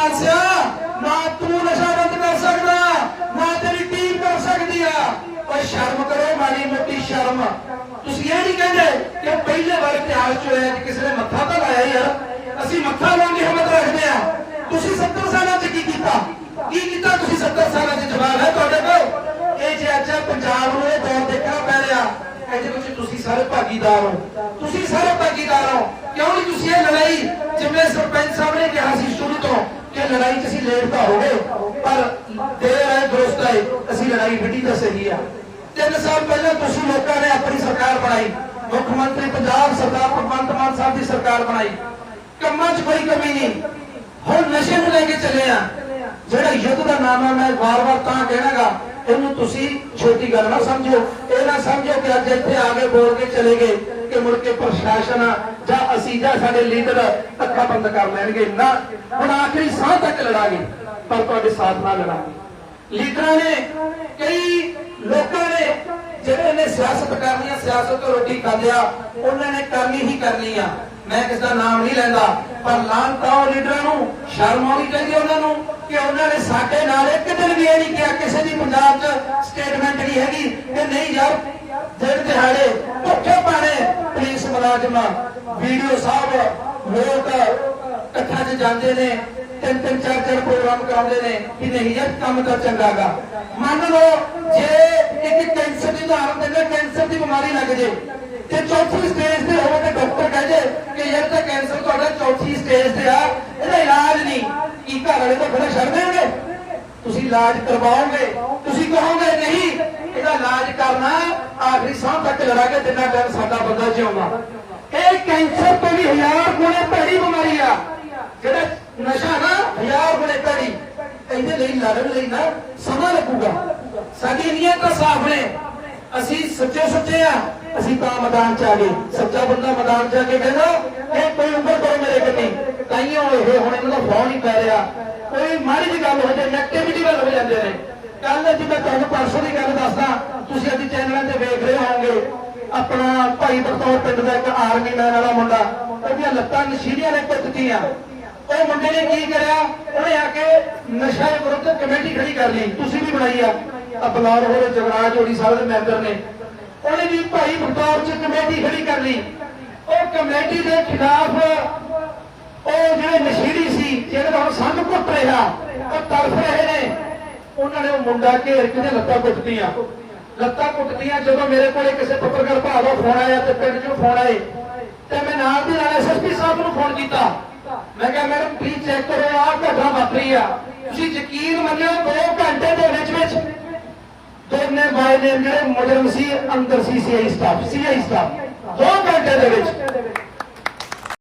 ਮਾਨਸਿਆ ਨਾ ਤੂੰ ਨਸ਼ਾ ਬੰਦ ਕਰ ਸਕਦਾ, ਨਾ ਤੇਰੀ ਟੀਮ ਕਰ ਸਕਦੀ ਆ। ਓਏ ਸ਼ਰਮ ਕਰੋ, ਮਾੜੀ ਮੋਟੀ ਸ਼ਰਮ। ਤੁਸੀਂ ਇਹ ਨਹੀਂ ਕਹਿੰਦੇ ਕਿ ਪਹਿਲੇ ਵਾਰ ਇਤਿਹਾਸ ਚ ਹੋਇਆ ਕਿ ਕਿਸੇ ਨੇ ਮੱਥਾ ਤਾਂ ਲਾਇਆ ਯਾਰ ਅਸੀਂ ਮੱਥਾ ਲਾਉਣ ਦੀ ਹਿੰਮਤ ਰੱਖਦੇ ਆ। ਤੁਸੀਂ 70 ਸਾਲਾਂ ਚ ਕੀ ਕੀਤਾ? ਕੀ ਕੀਤਾ ਤੁਸੀਂ 70 ਸਾਲਾਂ ਚ? ਜਵਾਬ ਹੈ ਤੁਹਾਡੇ ਕੋਲ। ਇਹ ਜੇ ਅੱਜ ਪੰਜਾਬ ਨੂੰ ਇਹ ਦੌਰ ਦੇਖਣਾ ਪੈ ਰਿਹਾ, ਇਹਦੇ ਵਿੱਚ ਤੁਸੀਂ ਸਾਰੇ ਭਾਗੀਦਾਰ ਹੋ। ਤੁਸੀਂ ਸਾਰੇ ਭਾਗੀਦਾਰ ਹੋ। ਕਿਉਂ ਨਹੀਂ ਤੁਸੀਂ ਇਹ ਲੜਾਈ ਜਿਵੇਂ ਸਰਪੰਚ ਸਾਹਿਬ ਨੇ ਕਿਹਾ ਸੀ ਸ਼ੁਰੂ ਤੋਂ? ਲੜਾਈ 'ਚ ਅਸੀਂ ਲੇਟ ਤਾਂ ਹੋ ਗਏ, ਪਰ ਦੇਰ ਹੈ ਦੋਸਤ ਹੈ, ਅਸੀਂ ਲੜਾਈ ਵਿੱਢੀ ਤਾਂ ਸਹੀ ਆ। ਤਿੰਨ ਸਾਲ ਪਹਿਲਾਂ ਤੁਸੀਂ ਲੋਕਾਂ ਨੇ ਆਪਣੀ ਸਰਕਾਰ ਬਣਾਈ। ਮੁੱਖ ਮੰਤਰੀ ਪੰਜਾਬ ਸਰਦਾਰ ਭਗਵੰਤ ਮਾਨ ਸਾਹਿਬ ਦੀ ਸਰਕਾਰ ਬਣਾਈ। ਕੰਮਾਂ 'ਚ ਕੋਈ ਕਮੀ ਨਹੀਂ। ਹੁਣ ਨਸ਼ੇ ਨੂੰ ਲੈ ਕੇ ਚੱਲੇ ਆ। ਜਿਹੜਾ ਯੁੱਧ ਦਾ ਨਾਮ ਹੈ ਮੈਂ ਵਾਰ-ਵਾਰ ਤਾਂ ਕਹਿਣਾਗਾ, ਇਹਨੂੰ ਤੁਸੀਂ ਛੋਟੀ ਗੱਲ ਨਾ ਸਮਝੋ। ਇਹ ਨਾ ਸਮਝੋ ਕਿ ਅੱਜ ਇੱਥੇ ਆ ਕੇ ਬੋਲ ਕੇ ਚਲੇ ਗਏ ਕਿ ਮੁੜ ਕੇ ਪ੍ਰਸ਼ਾਸਨ ਆ ਅਸੀਂ ਜਾਂ ਸਾਡੇ ਲੀਡਰ ਅੱਖਾਂ ਬੰਦ ਕਰ ਲੈਣਗੇ, ਨਾ। ਹੁਣ ਆਖਰੀ ਸਾਹ ਤੱਕ ਲੜਾਂਗੇ, ਪਰ ਤੁਹਾਡੇ ਸਾਥ ਨਾਲ ਲੜਾਂਗੇ। ਲੀਡਰਾਂ ਨੇ, ਕਈ ਲੋਕਾਂ ਨੇ, ਜਿਹੜੇ ਨੇ ਸਿਆਸਤ ਕਰਨੀ ਆ, ਸਿਆਸਤ ਤੋਂ ਰੋਟੀ ਖਾਂਦੇ ਆ, ਉਹਨਾਂ ਨੇ ਕਰਨੀ ਹੀ ਕਰਨੀ ਆ। ਮੈਂ ਕਿਸ ਦਾ ਨਾਮ ਨਹੀਂ ਲੈਂਦਾ, ਪਰ ਲਾਂਤਾ ਉਹ ਲੀਡਰਾਂ ਨੂੰ, ਸ਼ਰਮ ਆਉਣੀ ਚਾਹੀਦੀ ਉਹਨਾਂ ਨੂੰ ਕਿ ਉਹਨਾਂ ਨੇ ਸਾਡੇ ਨਾਲ ਇੱਕ ਦਿਨ ਵੀ ਇਹ ਨਹੀਂ ਕਿਹਾ, ਕਿਸੇ ਦੀ ਪੰਜਾਬ 'ਚ ਸਟੇਟਮੈਂਟ ਨਹੀਂ ਹੈਗੀ ਕਿ ਨਹੀਂ ਯਾਰ, ਦਿਨ ਦਿਹਾੜੇ ਭੁੱਖੇ ਪਾਣੇ ਪੁਲਿਸ ਮੁਲਾਜ਼ਮਾਂ ਵੀਡੀਓ ਸਾਹਿਬ ਲੋਕ ਇਕੱਠਾਂ 'ਚ ਜਾਂਦੇ ਨੇ, ਤਿੰਨ ਤਿੰਨ ਚਾਰ ਚਾਰ ਪ੍ਰੋਗਰਾਮ ਕਰਾਉਂਦੇ ਨੇ ਕਿ ਨਹੀਂ ਯਾਰ, ਕੰਮ ਤਾਂ ਚੰਗਾਗਾ ਮੰਨ ਲਓ ਜੇ ਇੱਕ ਕੈਂਸਰ ਦੀ ਉਦਾਹਰਨ ਦਿੰਦੇ ਕੈਂਸਰ ਦੀ ਬਿਮਾਰੀ ਲੱਗ ਜੇ ਤੇ ਚੌਥੀ ਸਟੇਜ ਤੇ ਹੋਵੇ ਤੇ ਡਾਕਟਰ ਕਹੇ ਕਿ ਯਾਰ ਤਾਂ ਕੈਂਸਰ ਤੁਹਾਡਾ ਚੌਥੀ ਸਟੇਜ ਤੇ ਆ, ਇਹਦਾ ਇਲਾਜ ਨਹੀਂ। ਕੀ ਘਰ ਵਾਲੇ ਤਾਂ ਫਿਰ ਛੱਡ ਦੇਣਗੇ? ਤੁਸੀਂ ਇਲਾਜ ਕਰਵਾਓਗੇ, ਤੁਸੀਂ ਕਹੋਗੇ ਨਹੀਂ, ਇਹਦਾ ਇਲਾਜ ਕਰਨਾ, ਆਖਰੀ ਸਾਹ ਤੱਕ ਲੜਾਂਗੇ, ਜਿੰਨਾ ਟਾਈਮ ਸਾਡਾ ਬੰਦਾ ਜਿਉਂਦਾ। ਇਹ ਕੈਂਸਰ ਤੋਂ ਵੀ ਹਜ਼ਾਰ ਗੁਣੇ ਭੈੜੀ ਬਿਮਾਰੀ ਆ। ਜਿਹੜਾ ਨਸ਼ਾ ਨਾ, ਹਜ਼ਾਰ ਗੁਣੇ ਭੈੜੀ। ਇਹਦੇ ਲਈ ਲੜਨ ਲਈ ਨਾ ਸਮਾਂ ਲੱਗੂਗਾ। ਸਾਡੀ ਨੀਅਤ ਤਾਂ ਸਾਫ਼ ਨੇ। ਅਸੀਂ ਸੱਚੇ ਸੁੱਚੇ ਆ। ਅਸੀਂ ਤਾਂ ਮੈਦਾਨ ਚ ਆ ਗਏ। ਸੱਚਾ ਬੰਦਾ ਮੈਦਾਨ ਚ ਆ ਕੇ ਕਹਿੰਦਾ, ਇਹ ਕੋਈ ਉੱਪਰ ਕਰੋ ਮੇਰੇ ਕੰਨੀ। ਤਾਈਓ ਇਹ ਹੁਣ ਇਹਨਾਂ ਦਾ ਫੋਨ ਹੀ ਪੈ ਰਿਹਾ। ਕੋਈ ਮਾੜੀ ਜਿਹੀ ਗੱਲ ਹੋ ਜਾਏ ਨੈਗੇਟਿਵਿਟੀ ਵੱਲ ਹੋ ਜਾਂਦੇ ਨੇ। ਕੱਲ ਜੀ ਮੈਂ ਤੁਹਾਨੂੰ ਪਰਸੋਂ ਦੀ ਗੱਲ ਦੱਸਦਾ, ਤੁਸੀਂ ਅੱਜ ਚੈਨਲਾਂ ਤੇ ਵੇਖ ਰਹੇ ਹੋਵੋਗੇ। ਆਪਣਾ ਭਾਈ ਬਰਤੌਰ ਪਿੰਡ ਦਾ ਇੱਕ ਆਰਮੀ ਮੈਨ ਵਾਲਾ ਮੁੰਡਾ, ਉਹਦੀਆਂ ਲੱਤਾਂ ਨਸ਼ੀਲੀਆਂ ਨੇ ਕੁੱਟਤੀਆਂ ਉਹ ਮੁੰਡੇ ਨੇ ਕੀ ਕਰਿਆ? ਉਹਨੇ ਆ ਕੇ ਨਸ਼ਾ ਵਿਰੁੱਧ ਕਮੇਟੀ ਖੜੀ ਕਰ ਲਈ। ਤੁਸੀਂ ਵੀ ਬਣਾਈ ਆ। ਆ ਬਲੌਰ ਹੋਰੇ ਜਗਰਾਜ ਹੋਰੀ ਸਾਹਿਬ ਦੇ ਮੈਂਬਰ ਨੇ। ਉਹਨੇ ਵੀ ਭਾਈ ਬਤੌਰ ਚ ਕਮੇਟੀ ਖੜੀ ਕਰ ਲਈ। ਉਹ ਕਮੇਟੀ ਦੇ ਖਿਲਾਫ ਉਹ ਜਿਹੜੇ ਨਸ਼ੀਲੀ ਸੀ ਜਿਹੜੇ ਹੁਣ ਸਾਨੂੰ ਘੁੱਟ ਰਿਹਾ, ਉਹ ਤੜਫ ਰਹੇ ਨੇ। ਉਹਨਾਂ ਨੇ ਉਹ ਮੁੰਡਾ ਘੇਰ ਕੇ ਲੱਤਾਂ ਕੁੱਟਤੀਆਂ। ਲੱਤਾਂ ਕੁੱਟਦੀਆਂ ਜਦੋਂ ਮੇਰੇ ਕੋਲੇ ਕਿਸੇ ਪੱਤਰਕਾਰ ਭਰਾ ਦਾ ਫੋਨ ਆਇਆ ਤੇ ਪਿੰਡ ਚੋਂ ਫੋਨ ਆਏ। ਤੇ ਮੈਂ ਨਾਲ ਦੀ ਨਾਲ ਐਸਐਸਪੀ ਸਾਹਿਬ ਨੂੰ ਫੋਨ ਕੀਤਾ। ਮੈਂ ਕਿਹਾ, ਮੈਡਮ ਪਲੀਜ਼ ਚੈੱਕ ਕਰੋ, ਆਹ ਘਟਨਾ ਵਾਪਰੀ ਆ। ਤੁਸੀਂ ਯਕੀਨ ਮੰਨਿਓ 2 ਘੰਟੇ ਦੇ ਵਿੱਚ ਵਿੱਚ ਦੋਨੇ ਬਾਈ ਨੇ ਜਿਹੜੇ ਮੁਜਰਮ ਸੀ, ਅੰਦਰ ਸੀ ਸੀਆਈ ਸਟਾਫ ਸੀਆਈ ਸਟਾਫ 2 ਘੰਟੇ ਦੇ ਵਿੱਚ।